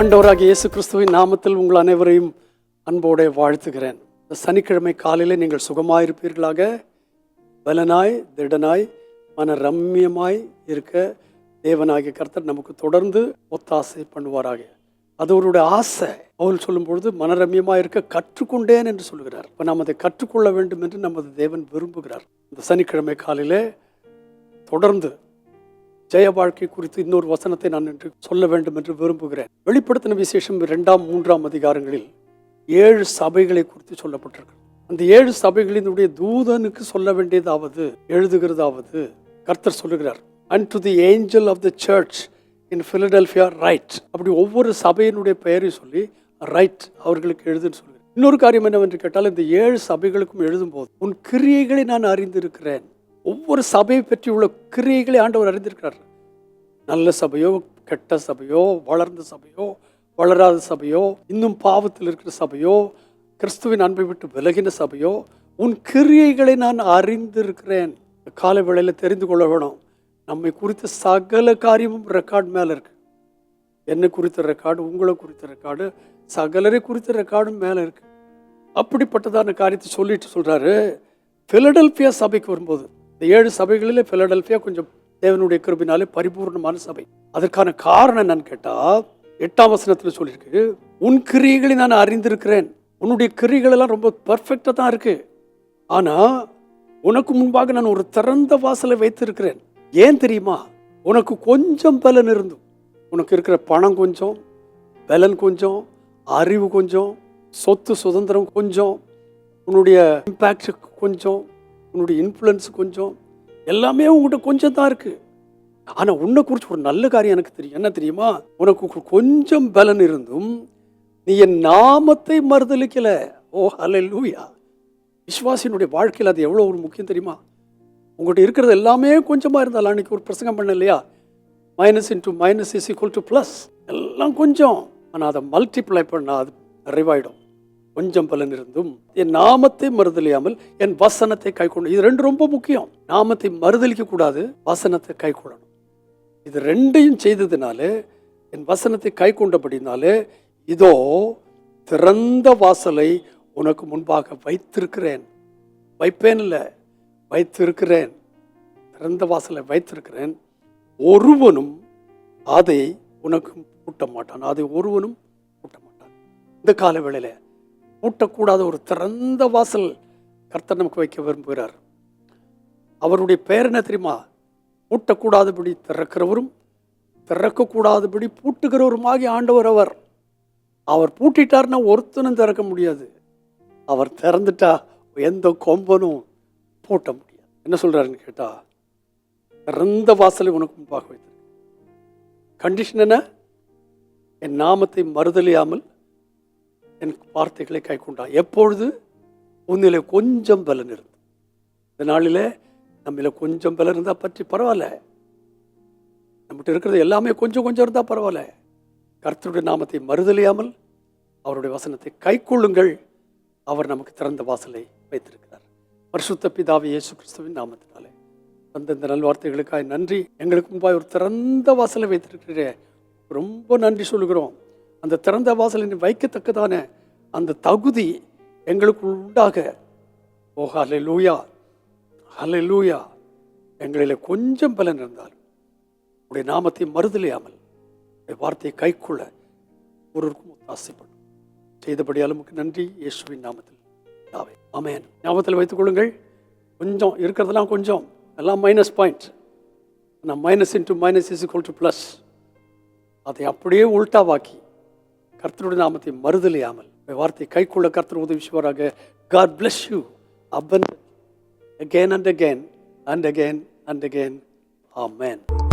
அண்டவராக இயேசு கிறிஸ்துவின் நாமத்தில் உங்கள் அனைவரையும் அன்போடு வாழ்த்துகிறேன். இந்த சனிக்கிழமை காலையில் நீங்கள் சுகமாயிருப்பீர்களாக. பலனாய் திடனாய் மன ரம்மியமாய் இருக்க தேவனாகிய கர்த்தர் நமக்கு தொடர்ந்து ஒத்தாசை பண்ணுவாராக. அது அவருடைய ஆசை. அவர் சொல்லும் பொழுது மனரம்யமாக இருக்க கற்றுக்கொண்டேன் என்று சொல்கிறார். இப்போ நாம் அதை கற்றுக்கொள்ள வேண்டும் என்று நமது தேவன் விரும்புகிறார். இந்த சனிக்கிழமை காலையில் தொடர்ந்து ஜெய வாழ்க்கை குறித்து இன்னொரு வசனத்தை நான் என்று சொல்ல வேண்டும் என்று விரும்புகிறேன். வெளிப்படுத்தின விசேஷம் இரண்டாம் மூன்றாம் அதிகாரங்களில் ஏழு சபைகளை குறித்து சொல்லப்பட்டிருக்கு அந்த ஏழு சபைகளினுடைய தூதனுக்கு சொல்ல வேண்டியதாவது எழுதுகிறதாவது கர்த்தர் சொல்லுகிறார். And to the angel of the church in Philadelphia right அப்படி ஒவ்வொரு சபையினுடைய பெயரை சொல்லி ரைட் அவர்களுக்கு எழுதுன்னு சொல்லுகிறார். இன்னொரு காரியம் என்னவென்று கேட்டால் இந்த ஏழு சபைகளுக்கும் எழுதும்போது உன் கிரியைகளை நான் அறிந்திருக்கிறேன். ஒவ்வொரு சபையை பற்றி உள்ள கிரியைகளை ஆண்டவர் அறிந்திருக்கிறார். நல்ல சபையோ கெட்ட சபையோ வளர்ந்த சபையோ வளராத சபையோ இன்னும் பாவத்தில் இருக்கிற சபையோ கிறிஸ்துவின் அன்பை விட்டு விலகின சபையோ உன் கிரியைகளை நான் அறிந்திருக்கிறேன். காலை வேளையில் தெரிந்து கொள்ள வேணும். நம்மை குறித்த சகல காரியமும் ரெக்கார்ட் மேலே இருக்கு. என்னை குறித்த ரெக்கார்டு உங்களை குறித்த ரெக்கார்டு சகலரை குறித்த ரெக்கார்டும் மேலே இருக்கு. அப்படிப்பட்டதான காரியத்தை சொல்லிட்டு சொல்கிறாரு ஃபிலடெல்ஃபியா சபைக்கு வரும்போது இந்த ஏழு சபைகளிலே ஃபிலடெல்ஃபியா கொஞ்சம் தேவனுடைய கிருபினாலே பரிபூர்ணமான சபை. அதற்கான காரணம் என்னன்னு கேட்டால் எட்டாம் வசனத்தில் சொல்லியிருக்கு உன் கிரியைகளை நான் அறிந்திருக்கிறேன். உன்னுடைய கிரிகள் எல்லாம் ரொம்ப பர்ஃபெக்டாக தான் இருக்கு. ஆனால் உனக்கு முன்பாக நான் ஒரு திறந்த வாசலை வைத்திருக்கிறேன். ஏன் தெரியுமா? உனக்கு கொஞ்சம் பலன் இருந்தும். உனக்கு இருக்கிற பணம் கொஞ்சம் பலன் கொஞ்சம் அறிவு கொஞ்சம் சொத்து சுதந்திரம் கொஞ்சம் உன்னுடைய இம்பேக்ட் கொஞ்சம் உன்னுடைய இன்ஃப்ளூயன்ஸ் கொஞ்சம் எல்லாமே உங்ககிட்ட கொஞ்சம் தான் இருக்கு. ஆனால் உன்னை குறித்து ஒரு நல்ல காரியம் எனக்கு தெரியும். என்ன தெரியுமா? உனக்கு கொஞ்சம் பலன் இருந்தும் நீ என் நாமத்தை மறுதளிக்கல ஓ ஹலை லூயா விஸ்வாசினுடைய வாழ்க்கையில் அது எவ்வளோ ஒரு முக்கியம் தெரியுமா? உங்கள்கிட்ட இருக்கிறது எல்லாமே கொஞ்சமாக இருந்தாலும் அன்னைக்கு ஒரு பிரசங்கம் பண்ண இல்லையா? Minus into minus is equal to plus எல்லாம் கொஞ்சம். ஆனால் அதை மல்டிப்ளை பண்ணால் அது நிறைவாயிடும். கொஞ்சம் பலன் இருந்தும் என் நாமத்தை மறுதலியாமல் என் வசனத்தை கை கொண்டு இது ரெண்டு ரொம்ப முக்கியம். நாமத்தை மறுதளிக்க கூடாது வசனத்தை கை கொள்ளணும். இது ரெண்டையும் செய்ததுனாலே என் வசனத்தை கை கொண்டபடினாலே இதோ திறந்த வாசலை உனக்கு முன்பாக வைத்திருக்கிறேன். வைப்பேன் இல்லை வைத்திருக்கிறேன். திறந்த வாசலை வைத்திருக்கிறேன். ஒருவனும் அதை உனக்கு கூட்ட மாட்டான் அதை ஒருவனும் கூட்ட மாட்டான் இந்த கால வேளையில பூட்டக்கூடாத ஒரு திறந்த வாசல் கர்த்தர் நமக்கு வைக்க விரும்புகிறார். அவருடைய பெயர் என்ன தெரியுமா? பூட்டக்கூடாதபடி திறக்கிறவரும் திறக்கக்கூடாதபடி பூட்டுகிறவருமாகி ஆண்டவர் அவர். அவர் பூட்டிட்டார்னா ஒருத்தனும் திறக்க முடியாது. அவர் திறந்துட்டா எந்த கொம்பனும் பூட்ட முடியாது. என்ன சொல்கிறாருன்னு கேட்டால் திறந்த வாசலை உனக்கு முன்பாக வைத்திருக்க கண்டிஷன் என்ன? என் நாமத்தை மறுதலியாமல் என் வார்த்தைகளை கை கொண்டான் எப்பொழுது? உன்னில கொஞ்சம் பலன் இருந்தது இந்த நாளில் நம்மள கொஞ்சம் பலன் இருந்தால் பற்றி பரவாயில்ல. நம்மகிட்ட இருக்கிறது எல்லாமே கொஞ்சம் கொஞ்சம் இருந்தால் பரவாயில்ல. கர்த்தருடைய நாமத்தை மறுதலியாமல் அவருடைய வசனத்தை கைக்கொள்ளுங்கள் அவர் நமக்கு திறந்த வாசலை வைத்திருக்கிறார். பரிசுத்த பிதாவை இயேசு கிறிஸ்துவின் நாமத்தினாலே. அந்த இந்த நல்வார்த்தைகளுக்காக நன்றி. எங்களுக்கு முன்பாய் ஒரு திறந்த வாசலை வைத்திருக்கிற ரொம்ப நன்றி சொல்லுகிறோம். அந்த திறந்த வாசலின் வைக்கத்தக்கதான அந்த தகுதி எங்களுக்கு உண்டாக. ஓ ஹலை லூயா ஹலை லூயா எங்களில் கொஞ்சம் பலன் இருந்தாலும் உடைய நாமத்தை மறுதலியாமல் வார்த்தையை கைக்கொள்ள ஒருவருக்கும் ஆசைப்படும் செய்தபடியால் நன்றி. இயேசுவின் நாமத்தில். யாவே ஆமென். ஞாபகத்தில் வைத்துக் கொள்ளுங்கள். கொஞ்சம் இருக்கிறதெல்லாம் கொஞ்சம். எல்லாம் மைனஸ் பாயிண்ட் ஆனால் minus into minus is equal to plus அதை அப்படியே உல்ட்டாவாக்கி கர்த்தருடைய நாமத்தை மறுதலையாமல் வார்த்தை கைக்குள்ள கர்த்தர் உதவி செய்வாராக காட் பிளஸ் யூ அப்பன் again and again and again and again. Amen.